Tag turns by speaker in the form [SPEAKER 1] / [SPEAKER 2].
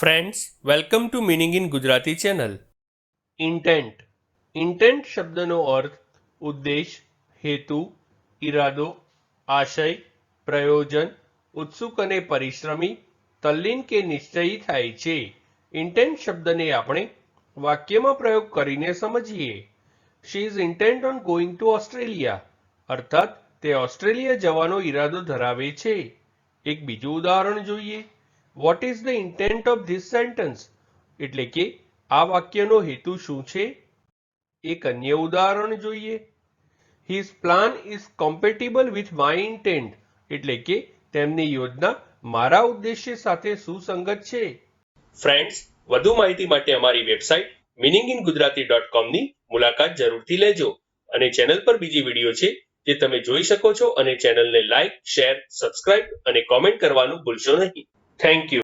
[SPEAKER 1] Friends welcome to meaning in Gujarati channel intent intent શબ્દનો અર્થ ઉદ્દેશ, હેતુ, ઈરાદો, આશય, પ્રયોજન, ઉત્સુક અને પરિશ્રમી, તલ્લીન કે નિશ્ચયી થાય છે. ઇન્ટેન્ટ શબ્દને આપણે વાક્યમાં પ્રયોગ કરીને સમજીએ. She is intent on going to Australia અર્થાત તે ઓસ્ટ્રેલિયા જવાનો ઈરાદો ધરાવે છે. એક બીજું ઉદાહરણ જોઈએ. What is the intent of this sentence એટલે કે, આ વાક્યનો હેતુ શું છે? એક અન્ય ઉદાહરણ જોઈએ. His plan is compatible with my intent એટલે કે, તેમની યોજના મારા ઉદ્દેશ્ય સાથે સુસંગત છે. ફ્રેન્ડ્સ વધુ માહિતી માટે અમારી website meaning in Gujarati dot કોમની મુલાકાત જરૂરથી લેજો. અને ચેનલ પર બીજી વીડિયો છે, જે તમે જોઈ શકો છો અને ચેનલને લાઇક શેર સબસ્ક્રાઇબ અને કોમેન્ટ કરવાનું ભૂલશો નહીં. Thank you.